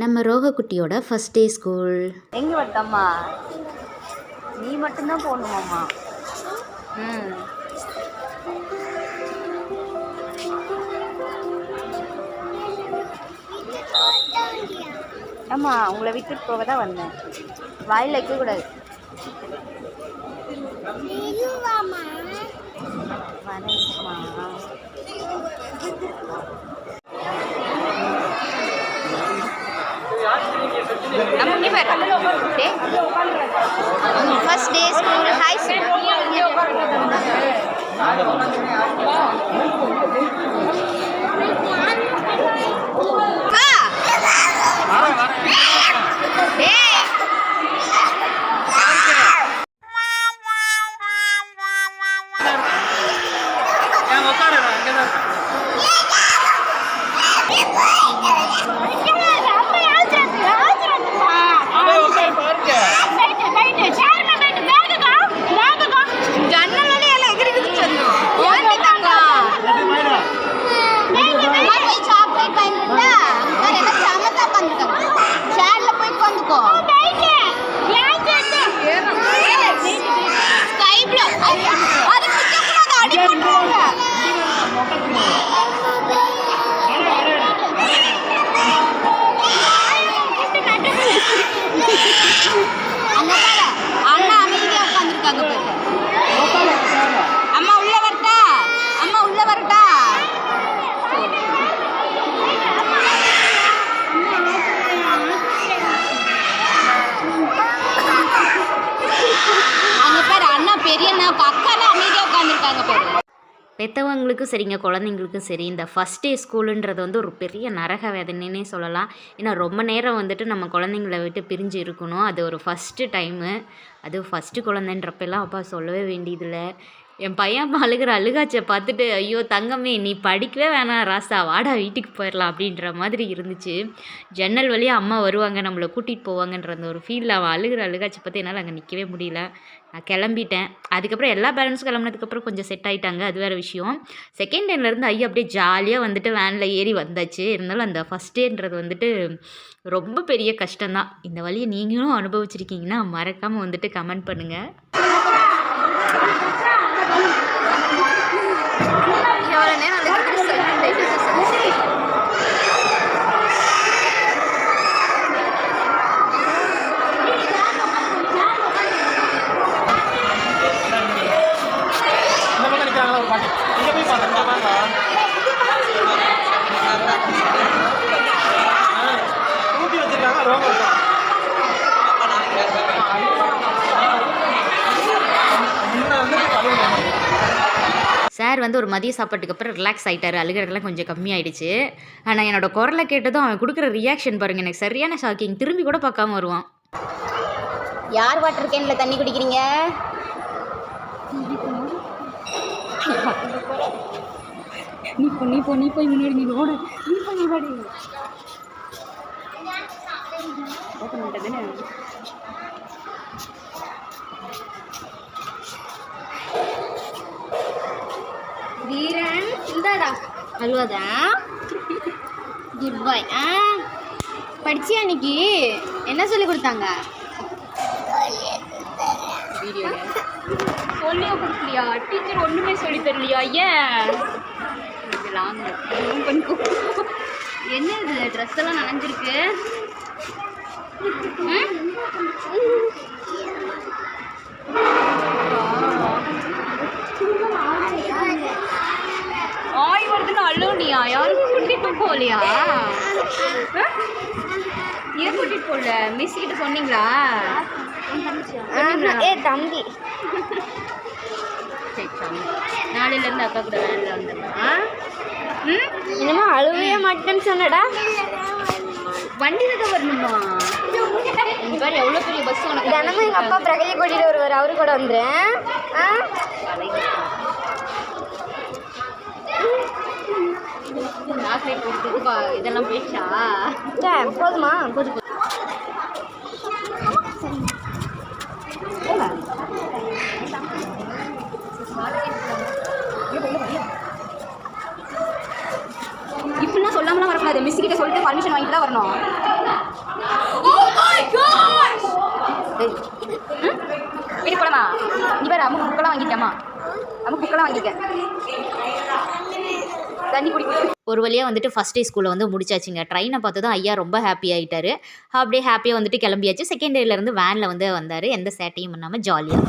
நம்ம ரோகக்குட்டியோட first day school எங்கே வரட்டம்மா நீ மட்டும்தான் போகணுமாம்மா ம். ஆமா உங்களை விட்டுட்டு போக தான் வந்தேன். வாயில் வைக்கக்கூடாது வரேன்மா நம்ம இங்கே பாரு டே. ஃபர்ஸ்ட் டே ஸ்கூல் ஹாய் அங்க பாரு அண்ணா அமைதியா உட்காந்துருக்காங்க பாரு அம்மா உள்ள வரட்டா அம்மா உள்ள வரட்டா அங்க பாரு அண்ணா பெரிய அண்ணா அக்காலாம் அமைதியா உட்காந்துருக்காங்க பாரு பெற்றவங்களுக்கும் சரிங்க குழந்தைங்களுக்கும் சரி இந்த ஃபஸ்ட் டே ஸ்கூலுன்றது வந்து ஒரு பெரிய நரக வேதனைன்னே சொல்லலாம். ஏன்னா ரொம்ப நேரம் வந்துட்டு நம்ம குழந்தைங்கள விட்டு பிரிஞ்சு இருக்கணும். அது ஒரு ஃபஸ்ட்டு டைமு அது ஃபஸ்ட்டு குழந்தைன்றப்பெல்லாம் அப்பா சொல்லவே வேண்டியதில்லை. என் பையன் அம்மா அழுகிற அழுகாச்சை பார்த்துட்டு ஐயோ தங்கமே நீ படிக்கவே வேணாம் ராசா வாடா வீட்டுக்கு போயிடலாம் அப்படின்ற மாதிரி இருந்துச்சு. ஜன்னல் வழியாக அம்மா வருவாங்க நம்மளை கூட்டிகிட்டு போவாங்கன்ற அந்த ஒரு ஃபீலில் அவன் அழுகிற அழுகாச்சை பார்த்து என்னால் அங்கே நிற்கவே முடியல. நான் கிளம்பிட்டேன். அதுக்கப்புறம் எல்லா பேரண்ட்ஸும் கிளம்புனதுக்கப்புறம் கொஞ்சம் செட் ஆகிட்டாங்க அது வேறு விஷயம். செகண்ட் டேன்லேருந்து ஐயா அப்படியே ஜாலியாக வந்துட்டு வேனில் ஏறி வந்தாச்சு. இருந்தாலும் அந்த ஃபஸ்ட் டேன்றது வந்துட்டு ரொம்ப பெரிய கஷ்டம்தான். இந்த வழியை நீங்களும் அனுபவிச்சிருக்கீங்கன்னா மறக்காமல் வந்துட்டு கமெண்ட் பண்ணுங்கள் Yeah. சார் வந்து ஒரு மதிய சாப்பாட்டுக்கு அப்புறம் ரிலாக்ஸ் ஆகிட்டாரு அழுகிறதெல்லாம் கொஞ்சம் கம்மியாயிடுச்சு. ஆனால் என்னோட குரலை கேட்டதும் அவன் கொடுக்குற ரியாக்ஷன் பாருங்கள் எனக்கு சரியான ஷாக்கிங் திரும்பி கூட பார்க்காம வருவான். யார் வாட்டர் கேன்ல தண்ணி குடிக்கிறீங்க? நீ போ நீ போ நீ போய் முன்னாடி நீ ஓடு. நீ போய் முன்னாடி. ஓப்பன் பண்ணிட்டதுன்னு இந்தாடா அழுவாதா. குட் பாய் ஆ? படிச்சியா அன்னைக்கு என்ன சொல்லி கொடுத்தாங்க? சொல்லியோ கொடுக்கலையா? டீச்சர் ஒன்றுமே சொல்லி தரலையா? ஏன் லாங் என்ன இது? ட்ரெஸ் எல்லாம் நனைஞ்சிருக்கு. அழுவனியா யாரும் கூட்டிட்டு போகலையா ஏன் கூட்டிட்டு போகல மிஸ் கிட்ட சொன்னீங்களா ஏ தம்பி. நாளையிலேருந்து அக்கா கூட வேனில் வந்துடலாம். ம்? இனிமே அழுவே மாட்டேன்னு சொன்னடா. வண்டியில் தான் வரணுமா? இந்த மாதிரி எவ்வளோ பெரிய பஸ் உனக்கு தினமும் எங்க அப்பா பிரகையை கூட்டிட்டு வருவார். அவரு கூட வந்துடுறேன். இதெல்லாம் பேசா போதுமா? போது இப்படிலாம் சொல்லாமலாம் வரக்கூடாது. மிஸ் கிட்ட சொல்லிட்டு பர்மிஷன் வாங்கிட்டு தான் வரணும். Oh வீடு நீ இவர் அம்மா புக்கெல்லாம் வாங்கிட்டேம்மா அம்மா புக்கெல்லாம் வாங்கிக்க தண்ணி குடி ஒரு வழியாக வந்துட்டு ஃபஸ்ட் டே ஸ்கூலில் வந்து முடிச்சாச்சுங்க. ட்ரெயினை பார்த்ததும் ஐயா ரொம்ப ஹாப்பி ஆகிட்டாரு அப்படியே ஹாப்பியாக வந்துட்டு கிளம்பியாச்சு. செகண்ட் டேலேருந்து வேனில் வந்து வந்தார். எந்த சேட்டையும் பண்ணாமல் ஜாலியாக